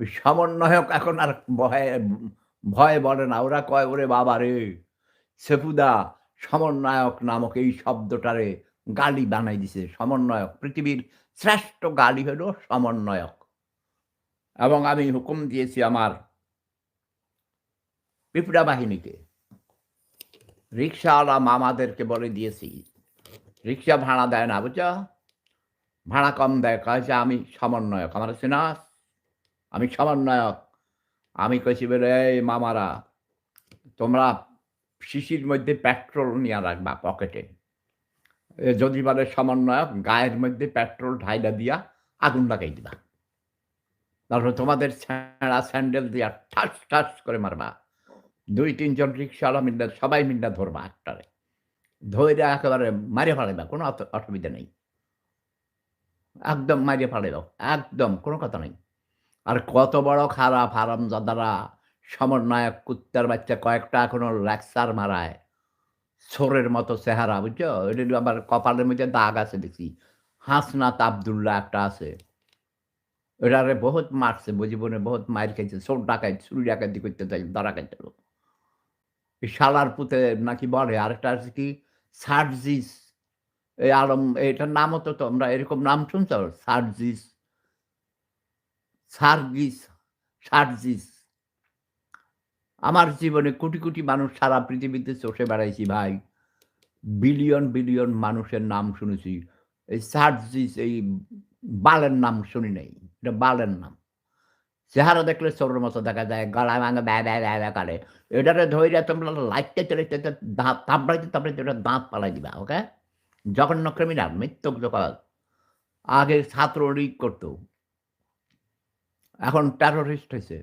ওই সমন্বয়ক এখন আর ভয়ে, ভয় বলে না। ওরা কয়, ওরে বাবা রে সেফুদা সমন্বয়ক নামক এই শব্দটারে গালি বানাই দিছে। সমন্বয়ক, পৃথিবীর শ্রেষ্ঠ গালি হলো সমন্বয়ক। এবং আমি হুকুম দিয়েছি আমার পিপড়া বাহিনীকে। রিক্সাওয়ালা মামাদেরকে বলে দিয়েছি রিক্সা ভাড়া দেয় না, বুঝছ? ভাড়া কম দেয়। কয়েছে আমি সমন্বয়ক। আমার সিনাস আমি সমন্বয়ক। আমি কইছি বলে এই মামারা, তোমরা শিশির মধ্যে পেট্রোল নিয়ে রাখবা পকেটে যদি বলে সমন্বয়ক, গায়ের মধ্যে পেট্রোল ঢাইলা দিয়া আগুন লাগাই দিবা। তারপর তোমাদের ছেঁড়া স্যান্ডেল দিয়া ঠাস ঠাস করে মারবা। দুই, তিনজন রিক্সাওয়ালা মিল্লা, সবাই মিল্লা ধরবা একটারে। ধরে একেবারে মারে ফেলাইবা, কোনো অসুবিধা নেই। একদম মারিয়ে ফেলাইবা, একদম কোনো কথা নেই। আর কত বড় খারাপ হারাম জাদারা। সমন্বয়ক কুত্তার বাচ্চা কয়েকটা এখনও লেকচার মারায়। সোরের মতো চেহারা, বুঝছ? এটা আবার কপালের মধ্যে দাগ আছে দেখছি। হাসনাত আবদুল্লাহ একটা আছে। এটারে বহুত মারছে জীবনে বহুত মার খাইছে। সোর ডাকাই চুরি ডাকাতি করতে চাই ধরা এই শালার পুতে নাকি বলে, আরেকটা আছে কি? সার্জিস। এই আলম এটার নামও তো তোমরা এরকম নাম শুনছো? সার্জিস। সার্গিস, সার্জিস। আমার জীবনে কোটি কোটি মানুষ সারা পৃথিবীতে চষে বেড়াইছি, ভাই। বিলিয়ন বিলিয়ন মানুষের নাম শুনেছি। এই সার্জিস, এই বালের নাম শুনি নাই। এটা বালের নাম। চেহারা দেখলে চোরের মতো দেখা যায় গলা ভাঙে, ব্যা ব্যা ব্যা ব্যা করে এটারে ধৈর্য তোমরা লাইটতে চলে দাঁত তাপড়াইতে তাপড়াইতে এটা দাঁত পালাই দিবা ওকে জঘন্য ক্রিমিনাল মৃত্যুক জগৎ আগে ছাত্র করতো। এখন টেরোরিস্ট হয়েছে